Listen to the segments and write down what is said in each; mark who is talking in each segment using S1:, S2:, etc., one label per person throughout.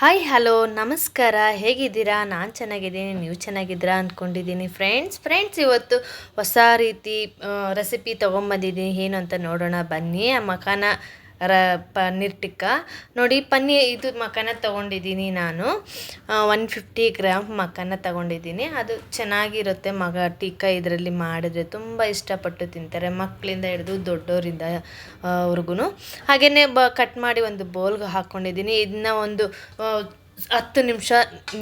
S1: Hi hello ನಮಸ್ಕಾರ. ಹೇಗಿದ್ದೀರಾ? ನಾನು ಚೆನ್ನಾಗಿದ್ದೀನಿ. ನೀವು ಚೆನ್ನಾಗಿದ್ದೀರಾ ಅಂದ್ಕೊಂಡಿದ್ದೀನಿ ಫ್ರೆಂಡ್ಸ್ ಫ್ರೆಂಡ್ಸ್ ಇವತ್ತು ಹೊಸ ರೀತಿ ರೆಸಿಪಿ ತೊಗೊಂಬಂದಿದ್ದೀನಿ. ಏನು ಅಂತ ನೋಡೋಣ. ಬನ್ನಿ. ಆ ಮಖಾನ ರ, ಪನ್ನೀರ್ ಟಿಕ್ಕ. ನೋಡಿ, ಪನ್ನೀರ್ ಇದು ಮಖಾನ ತೊಗೊಂಡಿದ್ದೀನಿ ನಾನು. ಒನ್ ಫಿಫ್ಟಿ ಗ್ರಾಮ್ ಮಖಾನ ತೊಗೊಂಡಿದ್ದೀನಿ. ಅದು ಚೆನ್ನಾಗಿರುತ್ತೆ ಮಗ. ಟಿಕ್ಕ ಇದರಲ್ಲಿ ಮಾಡಿದ್ರೆ ತುಂಬ ಇಷ್ಟಪಟ್ಟು ತಿಂತಾರೆ. ಮಕ್ಕಳಿಂದ ಹಿಡಿದು ದೊಡ್ಡವರಿಂದ ಅವ್ರಿಗೂ ಹಾಗೆಯೇ ಬ, ಕಟ್ ಮಾಡಿ ಒಂದು ಬೌಲ್ಗೆ ಹಾಕ್ಕೊಂಡಿದ್ದೀನಿ ಇದನ್ನ ಒಂದು ಹತ್ತು ನಿಮಿಷ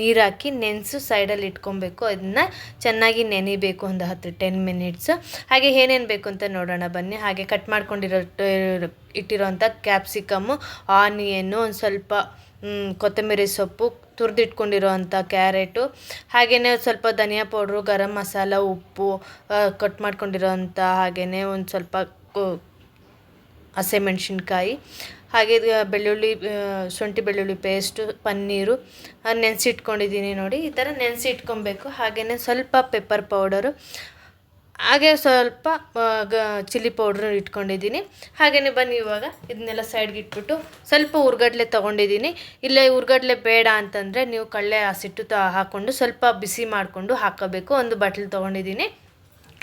S1: ನೀರು ಹಾಕಿ ನೆನೆಸು ಸೈಡಲ್ಲಿ ಇಟ್ಕೊಬೇಕು. ಅದನ್ನ ಚೆನ್ನಾಗಿ ನೆನಿಬೇಕು ಒಂದು ಹತ್ತು ಟೆನ್ ಮಿನಿಟ್ಸ್. ಹಾಗೆ ಏನೇನು ಬೇಕು ಅಂತ ನೋಡೋಣ ಬನ್ನಿ. ಹಾಗೆ ಕಟ್ ಮಾಡ್ಕೊಂಡಿರೋ ಇಟ್ಟಿರೋಂಥ ಕ್ಯಾಪ್ಸಿಕಮ್ಮು ಆನಿಯನ್ನು ಒಂದು ಸ್ವಲ್ಪ ಕೊತ್ತಂಬರಿ ಸೊಪ್ಪು ತುರಿದಿಟ್ಕೊಂಡಿರೋ ಅಂಥ ಕ್ಯಾರೆಟು ಹಾಗೆಯೇ ಸ್ವಲ್ಪ ಧನಿಯಾ ಪೌಡ್ರು, ಗರಂ ಮಸಾಲ, ಉಪ್ಪು ಕಟ್ ಮಾಡ್ಕೊಂಡಿರೋ ಅಂಥ ಹಾಗೆಯೇ ಒಂದು ಸ್ವಲ್ಪ ಹಸಿಮೆಣ್ಸಿನ್ಕಾಯಿ ಹಾಗೆ ಬೆಳ್ಳುಳ್ಳಿ ಶುಂಠಿ ಬೆಳ್ಳುಳ್ಳಿ ಪೇಸ್ಟು ಪನ್ನೀರು ನೆನೆಸಿಟ್ಕೊಂಡಿದ್ದೀನಿ ನೋಡಿ. ಈ ಥರ ನೆನೆಸಿಟ್ಕೊಬೇಕು. ಹಾಗೆಯೇ ಸ್ವಲ್ಪ ಪೆಪ್ಪರ್ ಪೌಡರು ಹಾಗೆ ಸ್ವಲ್ಪ ಗ ಚಿಲ್ಲಿ ಪೌಡ್ರ್ ಇಟ್ಕೊಂಡಿದ್ದೀನಿ. ಹಾಗೆಯೇ ಬನ್ನಿ ಇವಾಗ. ಇದನ್ನೆಲ್ಲ ಸೈಡ್ಗೆ ಇಟ್ಬಿಟ್ಟು ಸ್ವಲ್ಪ ಉರ್ಗಡ್ಲೆ ತೊಗೊಂಡಿದ್ದೀನಿ. ಇಲ್ಲೇ ಉರ್ಗಡ್ಲೆ ಬೇಡ ಅಂತಂದರೆ ನೀವು ಕಳ್ಳೆ ಹಸಿಟ್ಟು ತ ಹಾಕ್ಕೊಂಡು ಸ್ವಲ್ಪ ಬಿಸಿ ಮಾಡಿಕೊಂಡು ಹಾಕೋಬೇಕು. ಒಂದು ಬಟ್ಲು ತೊಗೊಂಡಿದ್ದೀನಿ.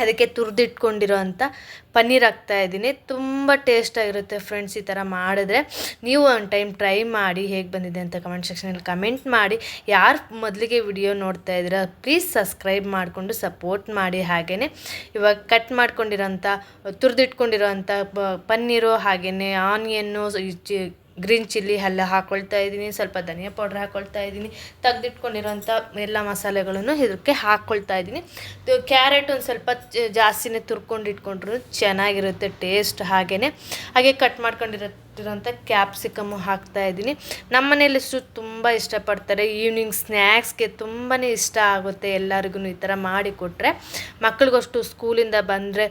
S1: ಅದಕ್ಕೆ ತುರಿದಿಟ್ಕೊಂಡಿರೋ ಅಂಥ ಪನ್ನೀರ್ ಹಾಕ್ತಾ ಇದ್ದೀನಿ. ತುಂಬ ಟೇಸ್ಟಾಗಿರುತ್ತೆ ಫ್ರೆಂಡ್ಸ್ ಈ ಥರ ಮಾಡಿದ್ರೆ. ನೀವು ಒಂದು ಟೈಮ್ ಟ್ರೈ ಮಾಡಿ ಹೇಗೆ ಬಂದಿದೆ ಅಂತ ಕಮೆಂಟ್ ಸೆಕ್ಷನಲ್ಲಿ ಕಮೆಂಟ್ ಮಾಡಿ. ಯಾರು ಮೊದಲಿಗೆ ವಿಡಿಯೋ ನೋಡ್ತಾ ಇದ್ದೀರಾ ಪ್ಲೀಸ್ ಸಬ್ಸ್ಕ್ರೈಬ್ ಮಾಡಿಕೊಂಡು ಸಪೋರ್ಟ್ ಮಾಡಿ ಹಾಗೆಯೇ ಇವಾಗ ಕಟ್ ಮಾಡ್ಕೊಂಡಿರೋಂಥ ತುರಿದಿಟ್ಕೊಂಡಿರೋಂಥ ಪನ್ನೀರು ಹಾಗೆಯೇ ಆನಿಯನ್ನು ಗ್ರೀನ್ ಚಿಲ್ಲಿ ಎಲ್ಲ ಹಾಕ್ಕೊಳ್ತಾ ಇದ್ದೀನಿ, ಸ್ವಲ್ಪ ಧನಿಯಾ ಪೌಡ್ರ್ ಹಾಕ್ಕೊಳ್ತಾ ಇದ್ದೀನಿ, ತೆಗ್ದಿಟ್ಕೊಂಡಿರೋಂಥ ಎಲ್ಲ ಮಸಾಲೆಗಳನ್ನು ಇದಕ್ಕೆ ಹಾಕ್ಕೊಳ್ತಾ ಇದ್ದೀನಿ. ಕ್ಯಾರೆಟ್ ಒಂದು ಸ್ವಲ್ಪ ಜಾಸ್ತಿನೇ ತುರ್ಕೊಂಡು ಇಟ್ಕೊಂಡ್ರು ಚೆನ್ನಾಗಿರುತ್ತೆ, ಟೇಸ್ಟ್ ಹಾಗೆಯೇ ಹಾಗೆ ಕಟ್ ಮಾಡ್ಕೊಂಡಿರೋಂಥ ಕ್ಯಾಪ್ಸಿಕಮ್ಮು ಹಾಕ್ತಾ ಇದ್ದೀನಿ. ನಮ್ಮ ಸು ತುಂಬ ಇಷ್ಟಪಡ್ತಾರೆ. ಈವ್ನಿಂಗ್ ಸ್ನ್ಯಾಕ್ಸ್ಗೆ ತುಂಬಾ ಇಷ್ಟ ಆಗುತ್ತೆ ಎಲ್ಲರಿಗೂ ಈ ಥರ ಮಾಡಿ ಕೊಟ್ಟರೆ ಮಕ್ಳಿಗಷ್ಟು ಸ್ಕೂಲಿಂದ ಬಂದರೆ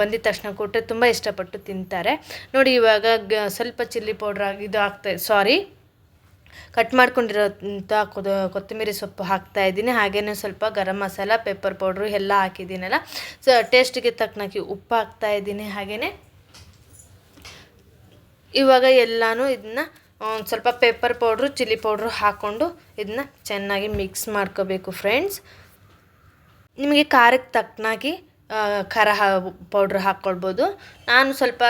S1: ಬಂದಿದ ತಕ್ಷಣ ಕೊಟ್ಟರೆ ತುಂಬ ಇಷ್ಟಪಟ್ಟು ತಿಂತಾರೆ. ನೋಡಿ ಇವಾಗ ಸ್ವಲ್ಪ ಚಿಲ್ಲಿ ಪೌಡ್ರ್ ಇದು ಹಾಕ್ತಾ ಸಾರಿ ಕಟ್ ಮಾಡ್ಕೊಂಡಿರೋಂಥ ಕೊತ್ತಂಬರಿ ಸೊಪ್ಪು ಹಾಕ್ತಾ ಇದ್ದೀನಿ. ಹಾಗೆಯೇ ಸ್ವಲ್ಪ ಗರಂ ಮಸಾಲ ಪೆಪ್ಪರ್ ಪೌಡ್ರು ಎಲ್ಲ ಹಾಕಿದ್ದೀನಲ್ಲ. ಸೊ ಟೇಸ್ಟಿಗೆ ತಕ್ಕನಾಗಿ ಉಪ್ಪು ಹಾಕ್ತಾ ಇದ್ದೀನಿ. ಹಾಗೆಯೇ ಇವಾಗ ಎಲ್ಲನೂ ಇದನ್ನ ಒಂದು ಸ್ವಲ್ಪ ಪೆಪ್ಪರ್ ಪೌಡ್ರು, ಚಿಲ್ಲಿ ಪೌಡ್ರು ಹಾಕ್ಕೊಂಡು ಇದನ್ನ ಚೆನ್ನಾಗಿ ಮಿಕ್ಸ್ ಮಾಡ್ಕೋಬೇಕು ಫ್ರೆಂಡ್ಸ್. ನಿಮಗೆ ಖಾರಕ್ಕೆ ತಕ್ಕನಾಗಿ ಖಾರ ಪೌಡ್ರ್ ಹಾಕ್ಕೊಳ್ಬೋದು. ನಾನು ಸ್ವಲ್ಪ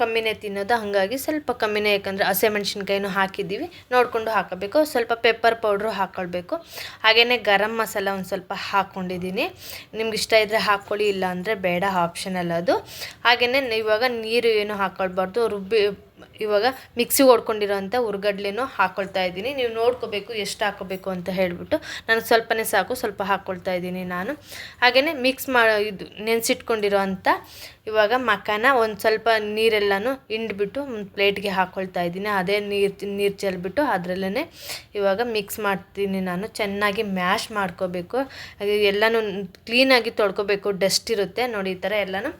S1: ಕಮ್ಮಿನೇ ತಿನ್ನೋದು, ಹಾಗಾಗಿ ಸ್ವಲ್ಪ ಕಮ್ಮಿನೇ, ಯಾಕಂದರೆ ಹಸಿಮೆಣ್ಸಿನ್ಕಾಯಿನೂ ಹಾಕಿದ್ದೀವಿ. ನೋಡಿಕೊಂಡು ಹಾಕಬೇಕು, ಸ್ವಲ್ಪ ಪೆಪ್ಪರ್ ಪೌಡ್ರು ಹಾಕ್ಕೊಳ್ಬೇಕು. ಹಾಗೆಯೇ ಗರಂ ಮಸಾಲ ಒಂದು ಸ್ವಲ್ಪ ಹಾಕ್ಕೊಂಡಿದ್ದೀನಿ ನಿಮ್ಗೆ ಇಷ್ಟ ಇದ್ದರೆ ಹಾಕ್ಕೊಳ್ಳಿ ಇಲ್ಲ ಅಂದರೆ ಬೇಡ, ಆಪ್ಷನಲ್ ಅದು. ಹಾಗೆಯೇ ಇವಾಗ ನೀರು ಏನು ಹಾಕ್ಕೊಳ್ಬಾರ್ದು, ರುಬ್ಬಿ ಇವಾಗ ಮಿಕ್ಸಿ ಹೊಡ್ಕೊಂಡಿರೋಂಥ ಉರ್ಗಡ್ಲೆನೂ ಹಾಕ್ಕೊಳ್ತಾ ಇದ್ದೀನಿ. ನೀವು ನೋಡ್ಕೋಬೇಕು, ಎಷ್ಟು ಹಾಕೋಬೇಕು ಅಂತ ಹೇಳಿಬಿಟ್ಟು ನಾನು ಸ್ವಲ್ಪನೇ ಸಾಕು, ಸ್ವಲ್ಪ ಹಾಕ್ಕೊಳ್ತಾ ಇದ್ದೀನಿ ನಾನು. ಹಾಗೆಯೇ ಮಿಕ್ಸ್ ಮಾ, ಇದು ನೆನೆಸಿಟ್ಕೊಂಡಿರೋ ಅಂಥ ಇವಾಗ ಮಖಾನ ಒಂದು ಸ್ವಲ್ಪ ನೀರೆಲ್ಲನೂ ಹಿಂಡ್ಬಿಟ್ಟು ಪ್ಲೇಟ್ಗೆ ಹಾಕ್ಕೊಳ್ತಾ ಇದ್ದೀನಿ. ಅದೇ ನೀರು ನೀರು ಚೆಲ್ಬಿಟ್ಟು ಅದರಲ್ಲೇ ಇವಾಗ ಮಿಕ್ಸ್ ಮಾಡ್ತೀನಿ ನಾನು. ಚೆನ್ನಾಗಿ ಮ್ಯಾಶ್ ಮಾಡ್ಕೋಬೇಕು. ಎಲ್ಲನೂ ಕ್ಲೀನಾಗಿ ತೊಳ್ಕೊಬೇಕು. ಡಸ್ಟ್ ಇರುತ್ತೆ ನೋಡಿ ಈ ಥರ ಎಲ್ಲನೂ.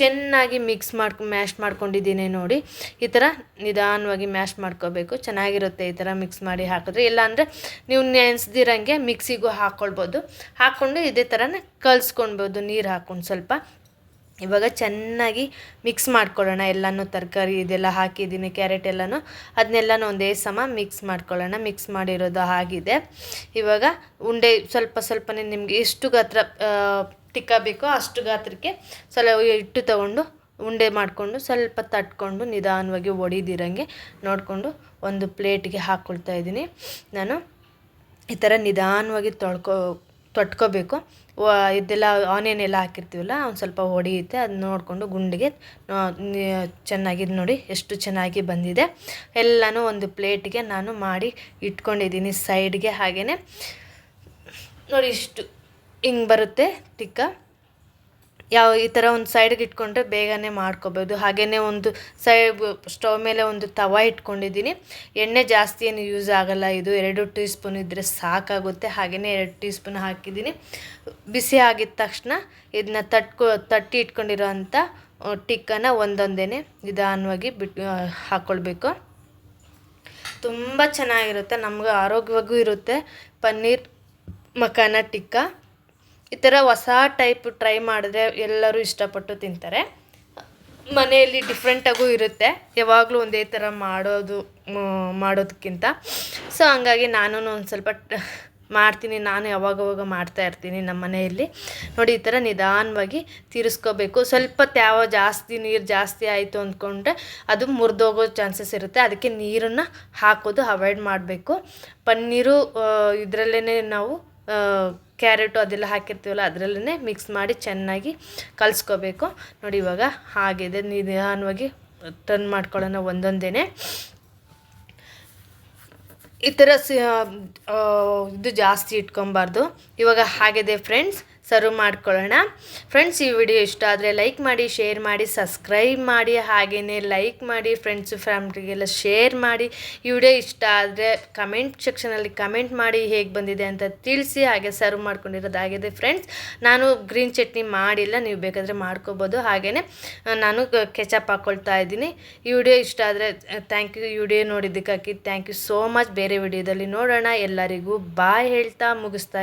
S1: ಚೆನ್ನಾಗಿ ಮಿಕ್ಸ್ ಮಾಡ್ಕೊ, ಮ್ಯಾಶ್ ಮಾಡ್ಕೊಂಡಿದ್ದೀನಿ ನೋಡಿ. ಈ ಥರ ನಿಧಾನವಾಗಿ ಮ್ಯಾಶ್ ಮಾಡ್ಕೋಬೇಕು. ಚೆನ್ನಾಗಿರುತ್ತೆ ಈ ಥರ ಮಿಕ್ಸ್ ಮಾಡಿ ಹಾಕಿದ್ರೆ. ಇಲ್ಲಾಂದರೆ ನೀವು ನೆನೆಸ್ದಿರಂಗೆ ಮಿಕ್ಸಿಗೂ ಹಾಕ್ಕೊಳ್ಬೋದು ಹಾಕ್ಕೊಂಡು ಇದೇ ಥರನೇ ಕಲಿಸ್ಕೊಳ್ಬೋದು, ನೀರು ಹಾಕ್ಕೊಂಡು ಸ್ವಲ್ಪ. ಇವಾಗ ಚೆನ್ನಾಗಿ ಮಿಕ್ಸ್ ಮಾಡ್ಕೊಳ್ಳೋಣ. ಎಲ್ಲನೂ ತರಕಾರಿ ಇದೆಲ್ಲ ಹಾಕಿದ್ದೀನಿ, ಕ್ಯಾರೆಟ್ ಎಲ್ಲನೂ. ಅದನ್ನೆಲ್ಲನೂ ಒಂದೇ ಸಮ ಮಿಕ್ಸ್ ಮಾಡ್ಕೊಳ್ಳೋಣ. ಮಿಕ್ಸ್ ಮಾಡಿರೋದು ಆಗಿದೆ. ಇವಾಗ ಉಂಡೆ ಸ್ವಲ್ಪ ಸ್ವಲ್ಪನೇ ನಿಮಗೆ ಎಷ್ಟು ಗಾತ್ರ ಆ, ಟಿಕ್ಕ ಬೇಕೋ ಅಷ್ಟು ಗಾತ್ರಕ್ಕೆ ಸ್ವಲ್ಪ ಹಿಟ್ಟು ತಗೊಂಡು ಉಂಡೆ ಮಾಡಿಕೊಂಡು ಸ್ವಲ್ಪ ತಟ್ಕೊಂಡು ನಿಧಾನವಾಗಿ ಒಡಿದಿರಂಗೆ ನೋಡಿಕೊಂಡು ಒಂದು ಪ್ಲೇಟ್ಗೆ ಹಾಕ್ಕೊಳ್ತಾ ಇದ್ದೀನಿ. ನಾನು ಈ ಥರ ನಿಧಾನವಾಗಿ ತೊಳ್ಕೊ ತೊಟ್ಕೋಬೇಕು. ಇದೆಲ್ಲ ಆನಿಯನ್ ಎಲ್ಲ ಹಾಕಿರ್ತೀವಲ್ಲ ಒಂದು ಸ್ವಲ್ಪ ಹೊಡೆಯುತ್ತೆ ಅದು ನೋಡಿಕೊಂಡು ಗುಂಡಿಗೆ ಚೆನ್ನಾಗಿದೆ ಚೆನ್ನಾಗಿ ನೋಡಿ ಎಷ್ಟು ಚೆನ್ನಾಗಿ ಬಂದಿದೆ. ಎಲ್ಲನೂ ಒಂದು ಪ್ಲೇಟಿಗೆ ನಾನು ಮಾಡಿ ಇಟ್ಕೊಂಡಿದ್ದೀನಿ ಸೈಡ್ಗೆ ಹಾಗೆಯೇ ನೋಡಿ ಇಷ್ಟು. ಹಿಂಗೆ ಬರುತ್ತೆ ಟಿಕ್ಕ ಯಾವ ಈ ಥರ ಒಂದು ಸೈಡ್ಗೆ ಇಟ್ಕೊಂಡ್ರೆ ಬೇಗನೆ ಮಾಡ್ಕೋಬೋದು. ಹಾಗೆಯೇ ಒಂದು ಸೈ ಸ್ಟವ್ ಮೇಲೆ ಒಂದು ತವ ಇಟ್ಕೊಂಡಿದ್ದೀನಿ. ಎಣ್ಣೆ ಜಾಸ್ತಿ ಏನು ಯೂಸ್ ಆಗಲ್ಲ ಇದು. ಎರಡು ಟೀ ಸ್ಪೂನ್ ಇದ್ದರೆ ಸಾಕಾಗುತ್ತೆ. ಹಾಗೆಯೇ ಎರಡು ಟೀ ಸ್ಪೂನ್ ಹಾಕಿದ್ದೀನಿ. ಬಿಸಿ ಆಗಿದ ತಕ್ಷಣ ಇದನ್ನ ತಟ್ಕೊ, ತಟ್ಟಿ ಇಟ್ಕೊಂಡಿರೋ ಅಂಥ ಟಿಕ್ಕನ ಒಂದೊಂದೇ ನಿಧಾನವಾಗಿ ಬಿಟ್ಟು ಹಾಕ್ಕೊಳ್ಬೇಕು ತುಂಬ ಚೆನ್ನಾಗಿರುತ್ತೆ. ನಮ್ಗೆ ಆರೋಗ್ಯವಾಗೂ ಇರುತ್ತೆ. ಪನ್ನೀರ್ ಮಖಾನ ಟಿಕ್ಕ ಈ ಥರ ಹೊಸ ಟೈಪ್ ಟ್ರೈ ಮಾಡಿದ್ರೆ ಎಲ್ಲರೂ ಇಷ್ಟಪಟ್ಟು ತಿಂತಾರೆ. ಮನೆಯಲ್ಲಿ ಡಿಫ್ರೆಂಟಾಗೂ ಇರುತ್ತೆ. ಯಾವಾಗಲೂ ಒಂದೇ ಥರ ಮಾಡೋದು ಮಾಡೋದಕ್ಕಿಂತ. ಸೊ ಹಂಗಾಗಿ ನಾನು ಒಂದು ಸ್ವಲ್ಪ ಮಾಡ್ತೀನಿ. ನಾನು ಯಾವಾಗವಾಗ ಮಾಡ್ತಾ ಇರ್ತೀನಿ ನಮ್ಮ ಮನೆಯಲ್ಲಿ. ನೋಡಿ, ಈ ಥರ ನಿಧಾನವಾಗಿ ತೀರಿಸ್ಕೋಬೇಕು. ಸ್ವಲ್ಪ ತ್ಯಾವ ಜಾಸ್ತಿ ನೀರು ಜಾಸ್ತಿ ಆಯಿತು ಅಂದ್ಕೊಂಡ್ರೆ ಅದು ಮುರಿದೋಗೋ ಚಾನ್ಸಸ್ ಇರುತ್ತೆ. ಅದಕ್ಕೆ ನೀರನ್ನು ಹಾಕೋದು ಅವಾಯ್ಡ್ ಮಾಡಬೇಕು. ಪನ್ನೀರು ಇದರಲ್ಲೇ ನಾವು ಕ್ಯಾರೆಟು ಅದೆಲ್ಲ ಹಾಕಿರ್ತೀವಲ್ಲ ಅದರಲ್ಲೇ ಮಿಕ್ಸ್ ಮಾಡಿ ಚೆನ್ನಾಗಿ ಕಲಿಸ್ಕೋಬೇಕು. ನೋಡಿ ಇವಾಗ ಹಾಗಿದೆ, ನಿಧಾನವಾಗಿ ಟರ್ನ್ ಮಾಡ್ಕೊಳ್ಳೋಣ ಒಂದೊಂದೇ ಈ ಥರ ಸಿ ಇದು ಜಾಸ್ತಿ ಇಟ್ಕೊಬಾರ್ದು ಇವಾಗ ಹಾಗಿದೆ ಫ್ರೆಂಡ್ಸ್ ಸರ್ವ್ ಮಾಡ್ಕೊಳ್ಳೋಣ. ಫ್ರೆಂಡ್ಸ್ ಈ ವಿಡಿಯೋ ಇಷ್ಟ ಆದರೆ ಲೈಕ್ ಮಾಡಿ ಶೇರ್ ಮಾಡಿ ಸಬ್ಸ್ಕ್ರೈಬ್ ಮಾಡಿ ಹಾಗೆಯೇ ಲೈಕ್ ಮಾಡಿ ಫ್ರೆಂಡ್ಸು ಫ್ಯಾಮ್ಲಿಗೆಲ್ಲ ಶೇರ್ ಮಾಡಿ. ಈ ವಿಡಿಯೋ ಇಷ್ಟ ಆದರೆ ಕಮೆಂಟ್ ಸೆಕ್ಷನಲ್ಲಿ ಕಮೆಂಟ್ ಮಾಡಿ ಹೇಗೆ ಬಂದಿದೆ ಅಂತ ತಿಳಿಸಿ, ಹಾಗೆ ಸರ್ವ್ ಮಾಡ್ಕೊಂಡಿರೋದಾಗಿದೆ ಫ್ರೆಂಡ್ಸ್ ನಾನು ಗ್ರೀನ್ ಚಟ್ನಿ ಮಾಡಿಲ್ಲ, ನೀವು ಬೇಕಾದರೆ ಮಾಡ್ಕೋಬೋದು. ಹಾಗೆಯೇ ನಾನು ಕೆಚಪ್ ಹಾಕ್ಕೊಳ್ತಾ ಇದ್ದೀನಿ. ಈ ವಿಡಿಯೋ ಇಷ್ಟ ಆದರೆ ಥ್ಯಾಂಕ್ ಯು ಈ ವಿಡಿಯೋ ನೋಡಿದ್ದಕ್ಕಾಗಿ ಥ್ಯಾಂಕ್ ಯು ಸೋ ಮಚ್ ಬೇರೆ ವಿಡಿಯೋದಲ್ಲಿ ನೋಡೋಣ. ಎಲ್ಲರಿಗೂ ಬಾಯ್ ಹೇಳ್ತಾ ಮುಗಿಸ್ತಾ